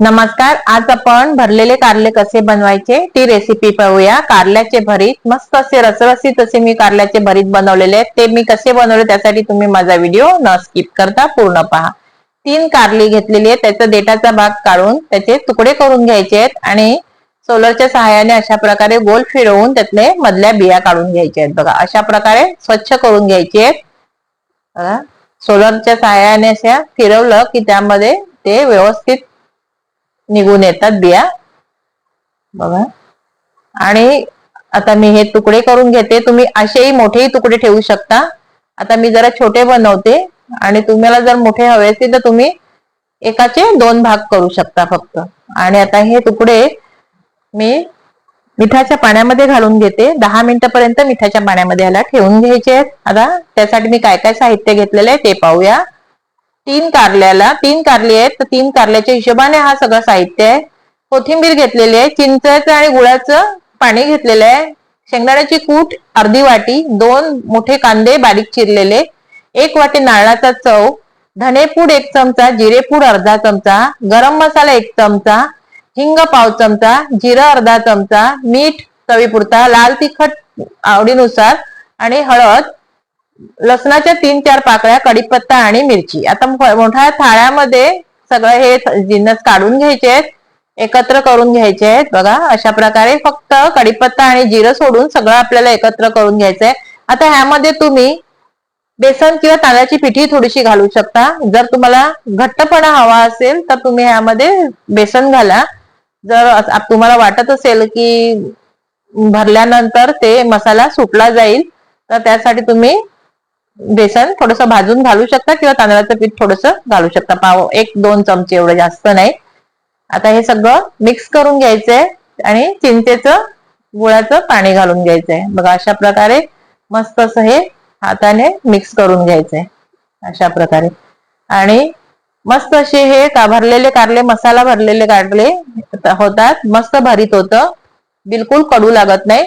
नमस्कार आज आपण भरलेले कारले कसे बनवायचे ती रेसिपी पाहूया. कारल्याचे भरीत मस्त असे रसरसीत असे मी कारल्याचे भरीत बनवलेले आहेत. ते मी कसे बनवले त्यासाठी तुम्ही माझा व्हिडिओ न स्किप करता पूर्ण पहा. तीन कारली घेतलेली आहे त्याचा देठाचा भाग काढून त्याचे तुकडे करून घ्यायचे आहेत आणि सोलरच्या सहाय्याने अशा प्रकारे गोल फिरवून त्यातले मधल्या बिया काढून घ्यायच्या आहेत. बघा अशा प्रकारे स्वच्छ करून घ्यायचे आहेत. सोलरच्या सहाय्याने अशा फिरवलं की त्यामध्ये ते व्यवस्थित निघून येतात बिया. बघा. आणि आता मी हे तुकडे करून घेते. तुम्ही असेही मोठेही तुकडे ठेवू शकता. आता मी जरा छोटे बनवते. आणि तुम्हाला जर मोठे हवे असतील तर तुम्ही एकाचे दोन भाग करू शकता फक्त. आणि आता हे तुकडे मी मिठाच्या पाण्यामध्ये घालून घेते. दहा मिनिटापर्यंत मिठाच्या पाण्यामध्ये याला ठेवून घ्यायचे आहेत. आता त्यासाठी मी काय काय साहित्य घेतलेलं आहे ते पाहूया. तीन कारल्याला तीन कारली आहेत. तर तीन कारल्याच्या हिशोबाने हा सगळं साहित्य आहे. कोथिंबीर घेतलेली आहे चिंचेचं आणि गुळाचं पाणी घेतलेलं आहे. शेंगदाण्याची कूट अर्धी वाटी दोन मोठे कांदे बारीक चिरलेले एक वाटी नारळाचा चव धनेपूड एक चमचा जिरेपूड अर्धा चमचा गरम मसाला एक चमचा हिंग पाव चमचा जिरं अर्धा चमचा मीठ चवीपुरता लाल तिखट आवडीनुसार आणि हळद लसणाच्या तीन चार पाकळ्या कडीपत्ता आणि मिरची. आता मोठ्या थाळ्यामध्ये सगळं हे जिन्नस काढून घ्यायचे आहेत एकत्र करून घ्यायचे आहेत. बघा अशा प्रकारे फक्त कढीपत्ता आणि जिरं सोडून सगळं आपल्याला एकत्र करून घ्यायचंय आता ह्यामध्ये तुम्ही बेसन किंवा तांदळाची पिठी थोडीशी घालू शकता. जर तुम्हाला घट्टपणा हवा असेल तर तुम्ही ह्यामध्ये बेसन घाला. जर तुम्हाला वाटत असेल की भरल्यानंतर ते मसाला सुटला जाईल तर त्यासाठी तुम्ही बेसन थोडस भाजून घालू शकता किंवा तांदळाचं पीठ थोडस घालू शकता. पाव एक दोन चमचे एवढं जास्त नाही. आता हे सगळं मिक्स करून घ्यायचंय आणि चिंचेचं गुळाचं पाणी घालून घ्यायचंय. बघा अशा प्रकारे मस्त असं हे हाताने मिक्स करून घ्यायचंय. अशा प्रकारे. आणि मस्त असे हे का भरलेले कारले मसाला भरलेले कारले होतात. मस्त भरीत होतं. बिलकुल कडू लागत नाही.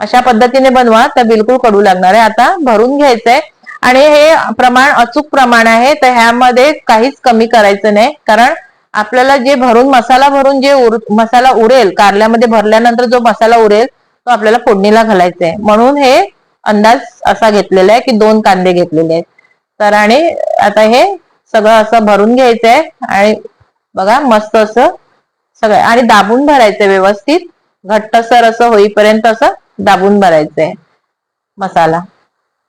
अशा पद्धतीने बनवा तर बिलकुल कडू लागणार आहे. आता भरून घ्यायचंय. आणि हे प्रमाण अचूक प्रमाण आहे तर ह्यामध्ये काहीच कमी करायचं नाही. कारण आपल्याला जे भरून मसाला भरून जे उर मसाला उरेल कारल्यामध्ये भरल्यानंतर जो मसाला उरेल तो आपल्याला फोडणीला घालायचा आहे. म्हणून हे अंदाज असा घेतलेला आहे की दोन कांदे घेतलेले आहेत. तर आणि आता हे सगळं असं भरून घ्यायचंय आणि बघा मस्त असं सगळं. आणि दाबून भरायचंय व्यवस्थित. घट्टसर असं होईपर्यंत असं दाबून भरायचंय. मसाला.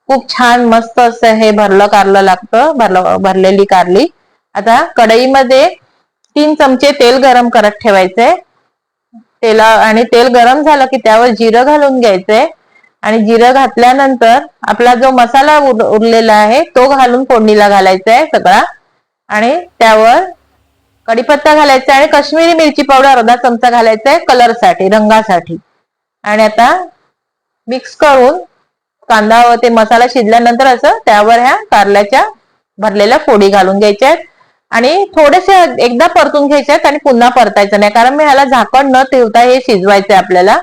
खूप छान मस्त असं हे भरलं कारलं लागतं. भरलं भरलेली कारली. आता कढईमध्ये तीन चमचे तेल गरम करत ठेवायचंय. तेला आणि तेल गरम झालं की त्यावर जिरं घालून घ्यायचंय. आणि जिरं घातल्यानंतर आपला जो मसाला उरलेला आहे तो घालून फोडणीला घालायचा आहे सगळा. आणि त्यावर कढीपत्ता घालायचा आणि काश्मीरी मिरची पावडर अर्धा चमचा घालायचा आहे कलरसाठी रंगासाठी. आणि आता मिक्स करून कांदा व ते मसाला शिजल्यानंतर असं त्यावर ह्या कारल्याच्या भरलेल्या फोडी घालून घ्यायच्या आहेत. आणि थोडेसे एकदा परतून घ्यायचे आहेत आणि पुन्हा परतायचं नाही कारण मी ह्याला झाकण न ठेवता हे शिजवायचंय आपल्याला.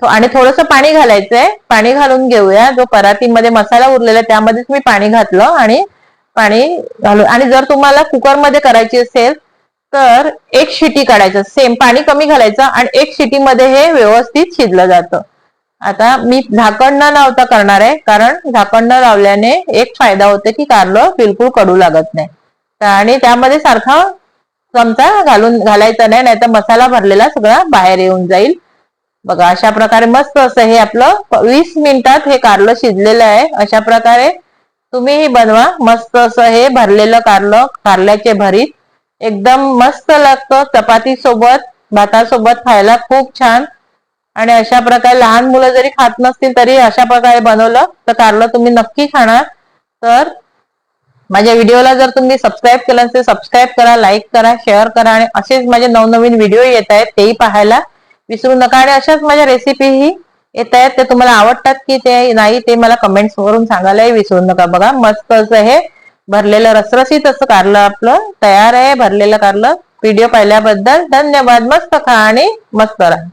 आणि थोडस पाणी घालायचंय. पाणी घालून घेऊया. जो परातीमध्ये मसाला उरलेला त्यामध्येच मी पाणी घातलं आणि पाणी घालून आणि जर तुम्हाला कुकरमध्ये करायची असेल तर एक शिटी काढायचं. सेम पाणी कमी घालायचं आणि एक शिटीमध्ये हे व्यवस्थित शिजलं जातं. आता मी झाकण न लावता करणार आहे कारण झाकण न लावल्याने एक फायदा होतो की कारलं बिलकुल कडू लागत नाही. आणि त्यामध्ये सारखा चमचा घालून घालायचा नाही नाहीतर मसाला भरलेला सगळा बाहेर येऊन जाईल. बघा अशा प्रकारे मस्त असं हे आपलं वीस मिनिटात हे कारलं शिजलेलं आहे. अशा प्रकारे तुम्ही बनवा. मस्त असं हे भरलेलं कारलं कारल्याचे भरीत. एकदम मस्त लागतं चपाती सोबत भातासोबत खायला खूप छान. आणि अशा प्रकारे लहान मुलं जरी खात नसतील तरी अशा प्रकारे बनवलं तर कारलं तुम्ही नक्की खाणार. तर माझ्या व्हिडिओला जर तुम्ही सबस्क्राईब केलं असेल सबस्क्राईब करा लाईक करा शेअर करा आणि असेच माझे नवनवीन व्हिडिओ येत आहेत तेही पाहायला. विसरू नका आणि अशाच माझ्या रेसिपीही येत आहेत ते तुम्हाला आवडतात की ते नाही ते मला कमेंट्स वरून सांगायलाही विसरू नका. बघा मस्त असं हे भरलेलं रसरसीत असं कारलं आपलं तयार आहे भरलेलं कारलं. व्हिडिओ पाहिल्याबद्दल धन्यवाद. मस्त खा आणि मस्त राहा.